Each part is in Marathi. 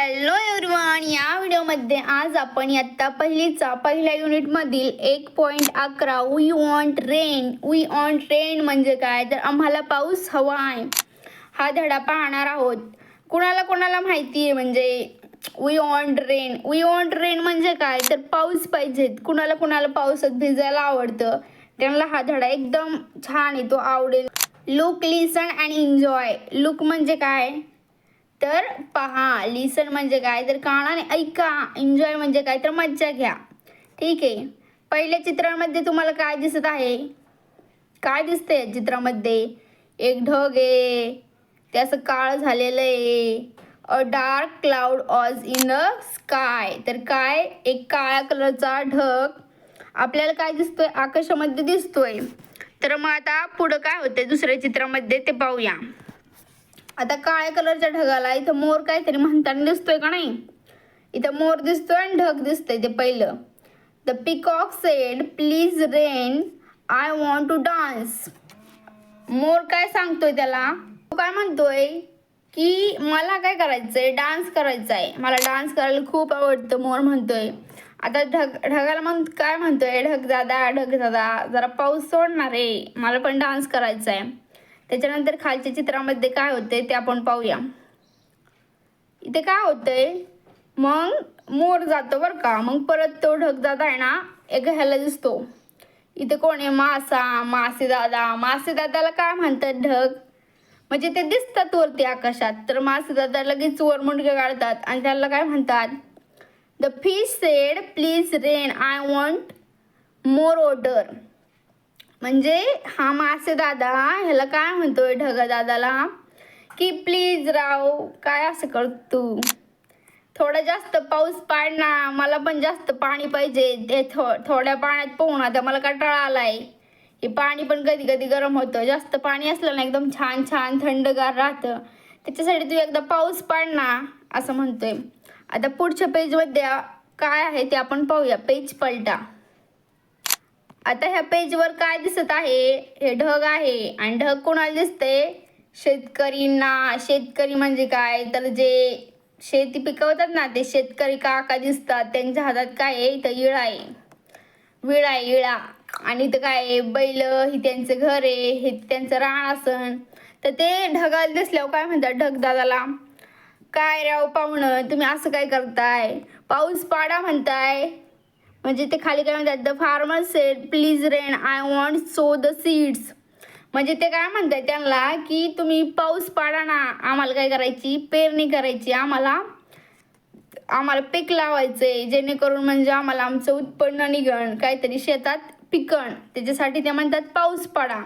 हॅलो एवरीवन या व्हिडिओमध्ये आज आपण इयत्ता पहिलीचा पहिल्या युनिटमधील एक पॉईंट अकरा we want rain we want rain म्हणजे काय? तर आम्हाला पाऊस हवा आहे. हा धडा पाहणार आहोत. कुणाला कोणाला माहिती आहे म्हणजे we want rain we want rain म्हणजे काय? तर पाऊस पाहिजेत कुणाला कुणाला पावसात भिजायला आवडतं? त्यांना हा धडा एकदम छान आहे तो आवडेल. Look listen and enjoy look म्हणजे काय? तर पहा लिसन म्हणजे काय? तर कानाने ऐका एन्जॉय म्हणजे काय? तर मज्जा घ्या. ठीक आहे? पहिल्या चित्रामध्ये तुम्हाला काय दिसत आहे? काय दिसतंय या चित्रामध्ये? एक ढग आहे. ते असं काळ झालेलं आहे. A dark cloud was in the sky तर काय? एक काळ्या कलरचा ढग. आपल्याला काय दिसतोय? आकाशामध्ये दिसतोय. तर मग आता पुढं काय होतंय? दुसऱ्या चित्रामध्ये ते पाहूया. आता काळ्या कलरच्या ढगाला इथं मोर काहीतरी म्हणताना दिसतोय का नाही? इथं मोर दिसतोय आणि ढग दिसतंय ते पहिलं. The peacock said please rain I want to dance मोर काय सांगतोय त्याला? तो काय म्हणतोय की मला काय करायचंय? डान्स करायचा आहे मला डान्स करायला खूप आवडतं मोर म्हणतोय. आता ढग ढगाला म्हण काय म्हणतोय? ढग दादा ढग दादा जरा पाऊस सोडणार आहे. मला पण डान्स करायचा आहे त्याच्यानंतर खालच्या चित्रामध्ये काय होतंय ते आपण पाहूया. इथे काय होतंय? मग मोर जातो बरं का. मग परत तो ढग दादा आहे ना एक ह्याला दिसतो. इथे कोण आहे? मासा मासे दादा. मासे दादाला काय म्हणतात ढग? म्हणजे ते दिसतात वरती आकाशात तर मासे दादा लगेच वर मुंडके काढतात आणि त्याला काय म्हणतात? The fish said please rain I want more water म्हणजे हा मासे दादा ह्याला काय म्हणतोय ढगा दादाला? की प्लीज राव काय असं कर तू? थोडा जास्त पाऊस पाड ना मला पण जास्त पाणी पाहिजे. ते थो थोड्या पाण्यात पोहून आता मला कंटाळा आलाय हे पाणी पण कधी कधी गरम होतं. जास्त पाणी असलं ना एकदम छान छान थंडगार राहतं. त्याच्यासाठी तू एकदा पाऊस पाड ना असं म्हणतोय. आता पुढच्या पेजमध्ये काय आहे ते आपण पाहूया. पेज पलटा. आता ह्या पेजवर काय दिसत आहे? हे ढग आहे. आणि ढग कोणाला दिसते शेतकरींना. शेतकरी म्हणजे काय? तर जे शेती पिकवतात ना ते शेतकरी काका दिसतात. त्यांच्या हातात काय आहे? इथं इळा आहे. विळा आहे इळा आणि इथं काय आहे? बैल ही त्यांचं घर आहे. हे त्यांचं रान असन. तर ते ढगाला दिसल्यावर काय म्हणतात ढगदादाला? काय राव पाहुणं तुम्ही असं काय करताय? पाऊस पाडा म्हणताय. म्हणजे ते खाली काय म्हणतात? The farmer said please rain I want sow the seeds म्हणजे ते काय म्हणतात त्यांना की तुम्ही पाऊस पाडा ना आम्हाला काय करायची? पेरणी करायची. आम्हाला आम्हाला पीक लावायचंय जेणेकरून म्हणजे आम्हाला आमचं उत्पन्न निघण काहीतरी शेतात पिकण त्याच्यासाठी ते म्हणतात पाऊस पाडा.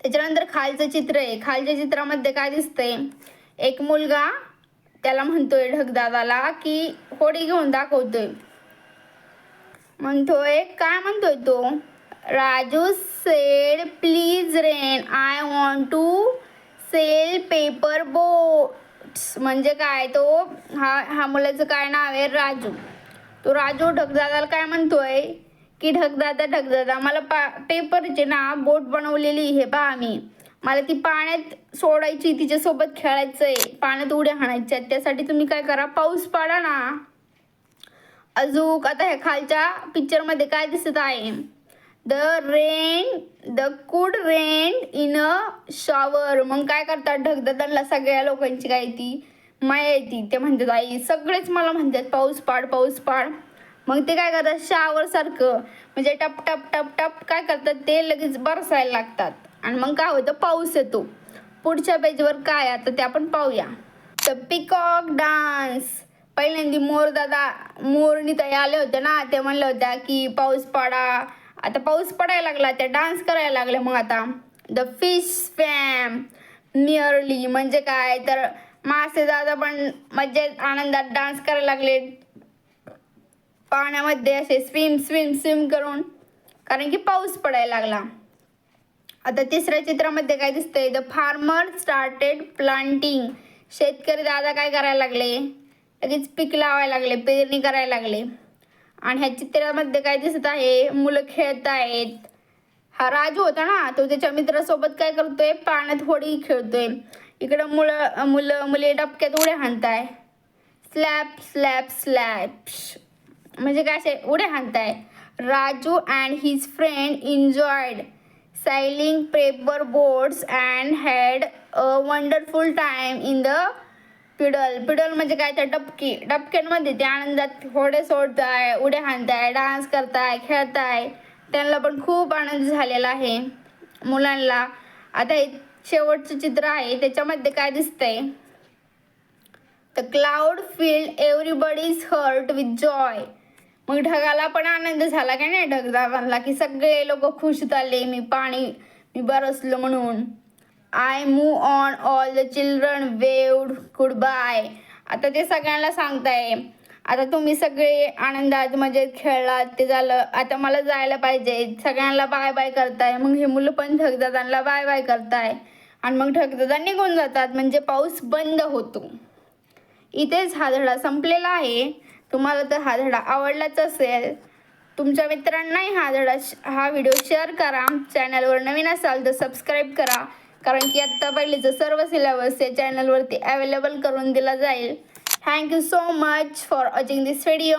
त्याच्यानंतर खालचं चित्र आहे. खालच्या चित्रामध्ये काय दिसतंय? एक मुलगा त्याला म्हणतोय ढगदादाला की होडी घेऊन दाखवतोय. म्हणतोय काय म्हणतोय तो? Raju said please rain I want to sail paper boats म्हणजे काय? तो हा हा मुलाचं काय नाव आहे? राजू. तो राजू ढगदादाला काय म्हणतोय? की ढगदादा ढगदादा मला पा पेपरचे ना बोट बनवलेली हे पहा मी मला ती पाण्यात सोडायची तिच्यासोबत खेळायचं आहे पाण्यात उड्या हाणायच्या त्यासाठी तुम्ही काय करा? पाऊस पाडा ना. अजून आता ह्या खालच्या पिक्चरमध्ये काय दिसत आहे? The rain the could rain in a shower मग काय करतात? ढगदादांना सगळ्या लोकांची काय ती माया येते. ते म्हणतात आई सगळेच मला म्हणतात पाऊस पाड पाऊस पाड. मग ते काय करतात? शावर सारखं. म्हणजे टप टप टप टप काय करतात? ते लगेच बरसायला लागतात. आणि मग काय होतं? पाऊस येतो. पुढच्या पेजवर काय? आता ते आपण पाहूया. द पिकॉक डान्स पहिल्यांदा मोर दादा मोरनी ताई आले होते ना ते म्हणल्या होत्या की पाऊस पडा. आता पाऊस पडायला लागला त्या डान्स करायला लागले मग आता. द फिश फॅम नियरली म्हणजे काय? तर मासे दादा पण मजेत आनंदात डान्स करायला लागले. पाण्यामध्ये असे स्विम स्विम स्विम करून. कारण की पाऊस पडायला लागला. आता तिसऱ्या चित्रामध्ये काय दिसतंय? द फार्मर स्टार्टेड प्लांटिंग शेतकरी दादा काय करायला लागले? लगेच पीक लावायला लागले पेरणी करायला लागले. आणि ह्या चित्रामध्ये काय दिसत आहे मुलं खेळत आहेत. हा राजू होता ना तो त्याच्या मित्रासोबत काय करतोय पाण्यात होडी खेळतोय. इकडं मुलं मुलं मुले डबक्यात उड्या हाणताय. स्लॅप स्लॅप स्लॅप्स म्हणजे काय असे उड्या हाणताय. Raju and his friend enjoyed sailing paper boats and had a wonderful time in the puddle puddle म्हणजे काय? तर डबकी डबक्यांमध्ये ते आनंदात होडे सोडताय उड्या हाणताय डान्स करताय खेळताय. त्यांना पण खूप आनंद झालेला आहे मुलांना. आता हे शेवटचं चित्र आहे त्याच्यामध्ये काय दिसतंय? The cloud filled everybody's heart with joy मग ढगाला पण आनंद झाला काय नाही ढगदाबांना की सगळे लोक खुश झाले मी पाणी मी बरसलो म्हणून. I move on all the children waved good bye आता ते सगळ्यांना सांगताय. आता तुम्ही सगळे आनंदात मजेत खेळलात ते झालं. आता मला जायला पाहिजे. सगळ्यांना बाय बाय करताय. मग हे मुलं पण थकदादांना बाय बाय करताय. आणि मग ढगदादा निघून जातात. म्हणजे पाऊस बंद होतो. इथेच हा धडा संपलेला आहे. तुम्हाला तर हा धडा आवडलाच असेल. तुमच्या मित्रांनाही हा धडा हा व्हिडिओ शेअर करा. चॅनलवर नवीन असाल तर सबस्क्राईब करा. कारण की आत्ता पहिलेचं सर्व सिलेबस या चॅनलवरती अवेलेबल करून दिला जाईल. Thank you so much for watching this video